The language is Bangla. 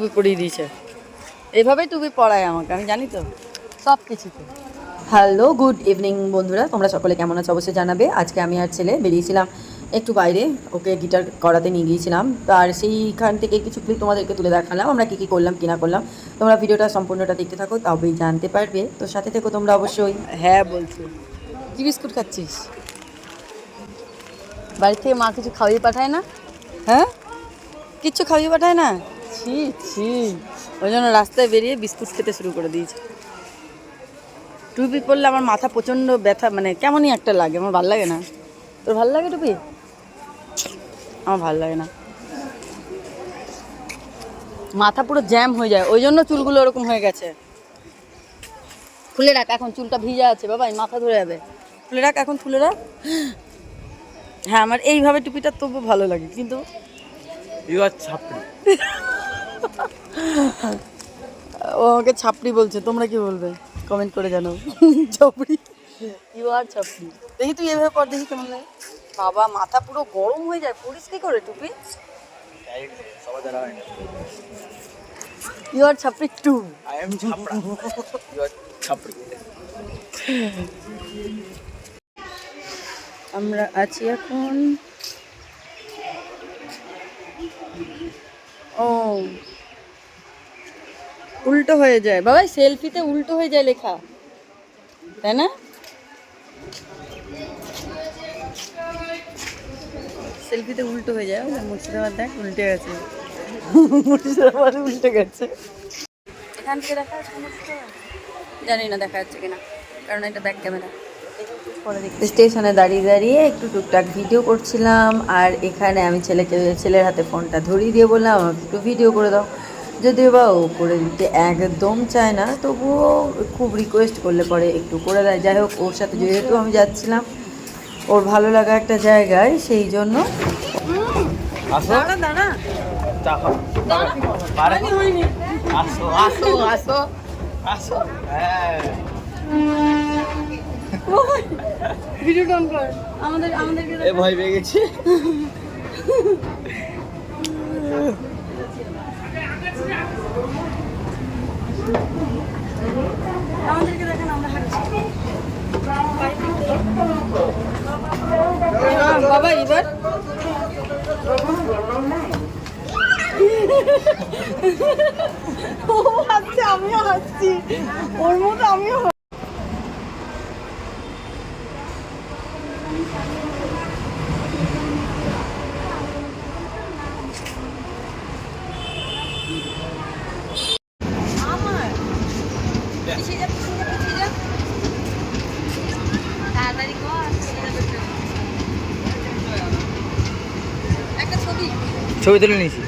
টুপি পরিয়ে দিয়েছে। এভাবেই টুপি পড়ায় আমাকে আমি জানি তো। সব কিছুতে হ্যালো গুড ইভিনিং বন্ধুরা তোমরা সকলে কেমন আছো অবশ্যই জানাবে। আজকে আমি আর ছেলে বেরিয়েছিলাম একটু বাইরে ওকে গিটার করাতে নিয়ে গিয়েছিলাম। আর সেইখান থেকে কিছু ক্লিপ তোমাদেরকে তুলে দেখালাম আমরা কী কী করলাম কি না করলাম। তোমরা ভিডিওটা সম্পূর্ণটা দেখতে থাকো তবেই জানতে পারবে। তো সাথে থেকো তোমরা অবশ্যই। হ্যাঁ বলছি। কি বিস্কুট খাচ্ছিস? বাড়ি থেকে মা কিছু খাওয়িয়ে পাঠায় না? হ্যাঁ? কিচ্ছু খাওয়িয়ে পাঠায় না? ছি ছি। ওই জন্য রাস্তায় বেরিয়ে বিস্কুট খেতে শুরু করে দিয়েছে। টুপি পরলে আমার মাথা প্রচণ্ড ব্যথা মানে কেমনই একটা লাগে আমার ভালো লাগে না। তোর ভালো লাগে টুপি? আমার ভালো লাগে না। মাথা পুরো জ্যাম হয়ে যায় ওই জন্য চুলগুলো ওরকম হয়ে গেছে। খুলে রাখ এখন চুলটা ভিজা আছে বাবা এই মাথা ধরে যাবে। খুলে রাখ এখন খুলে রাখ। হ্যাঁ আমার এইভাবে টুপিটা তবু ভালো লাগে কিন্তু ইউ আর ছাপড়ি। ও আমাকে ছাপড়ি বলছে তোমরা কি বলবে? কমেন্ট করে জানাও। ছাপড়ি। You are ছাপড়ি। দেখি তুই এভাবে পর দেখি কেমন লাগে। বাবা মাথা পুরো গরম হয়ে যায় পরিস কি করে টুপি? ইউ আর ছাপড়ি টু আই এম ছাপড়া। ইউ আর ছাপড়ি। আমরা আছি এখন ও। উল্টো হয়ে যায়। বাবা সেলফিতে উল্টো হয়ে যায় লেখা। তাই না? সেলফিতে উল্টো হয়ে যায়। মুর্শিদাবাদ দেখ উল্টে গেছে। মুর্শিদাবাদ উল্টে গেছে। এখান থেকে দেখা যাচ্ছে জানি না দেখা যাচ্ছে কিনা কারণ এটা ব্যাক ক্যামেরা স্টেশনে দাঁড়িয়ে দাঁড়িয়ে একটু টুকটাক ভিডিও করছিলাম আর এখানে আমি ছেলেকে ছেলের হাতে ফোনটা ধরিয়ে দিয়ে বললাম আমাকে একটু ভিডিও করে দাও। যদিও বা ও করে দিতে একদম চায় না তবুও খুব রিকোয়েস্ট করলে পরে একটু করে দেয়। যাই হোক ওর সাথে যেহেতু আমি যাচ্ছিলাম ওর ভালো লাগা একটা জায়গায় সেই জন্য আসো আসো আসো। আসো। হ্যাঁ। ভিডিও ডাউন কর। আমাদের আমাদেরকে এ ভয় পেয়ে গেছি। আমাদেরকে দেখেন আমরা হাঁটছি। বাবা এবার। ও হাসছে আমিও হাসছি ওর মতো আমিও ছবি তুলে নিয়েছি।